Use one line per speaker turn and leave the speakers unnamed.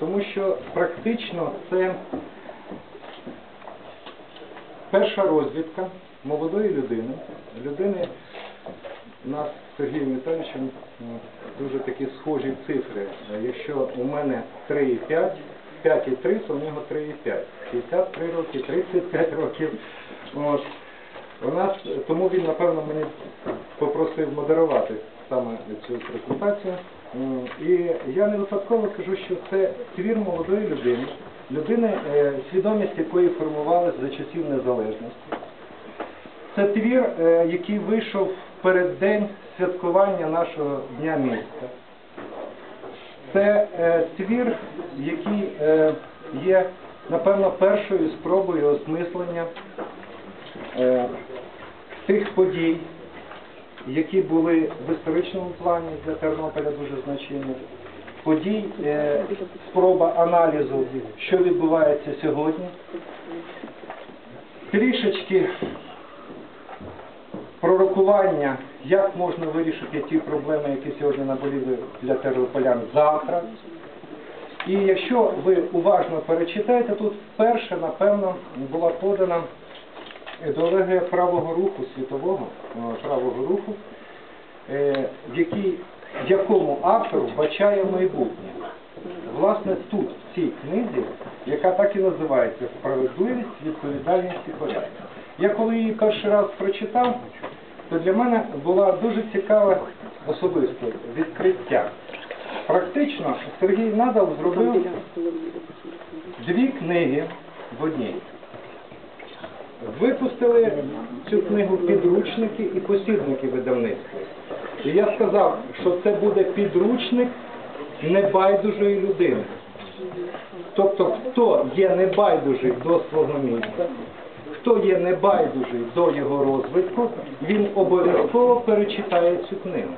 Тому що практично це перша розвідка молодої людини, людини нас з Сергієм Віталійовичем е, дуже такі схожі цифри. Е, Якщо у мене 3,5, 5,3, то у нього 3,5. 63 роки, 35 років. От. У нас, тому він, напевно, мені попросив модерувати саме цю презентацію. І я не випадково кажу, що це твір молодої людини, людини, е, свідомість якої формувалась за часів незалежності. Це твір, е, який вийшов в переддень святкування нашого Дня міста. Це е, твір, який є, напевно, першою спробою осмислення тих подій, які були в історичному плані для Тернополя дуже значимі. Подій, е, спроба аналізу, що відбувається сьогодні. Трішечки пророкування, як можна вирішити ті проблеми, які сьогодні наболіли для тернополян завтра. І якщо ви уважно перечитаєте, тут вперше, напевно, була подана ідеологія правого руху, світового е, правого руху, е, в якій, якому автор вбачає майбутнє. Власне, тут, в цій книзі, яка так і називається Справедливість, відповідальність і порядок. Я коли її перший раз прочитав, то для мене була дуже цікаве особисте відкриття. Практично Сергій Надал зробив дві книги в одній. Випустили цю книгу підручники і посібники видавництва. І я сказав, що це буде підручник небайдужої людини. Тобто, хто є небайдужий до свого місця, хто є небайдужий до його розвитку, він обов'язково перечитає цю книгу.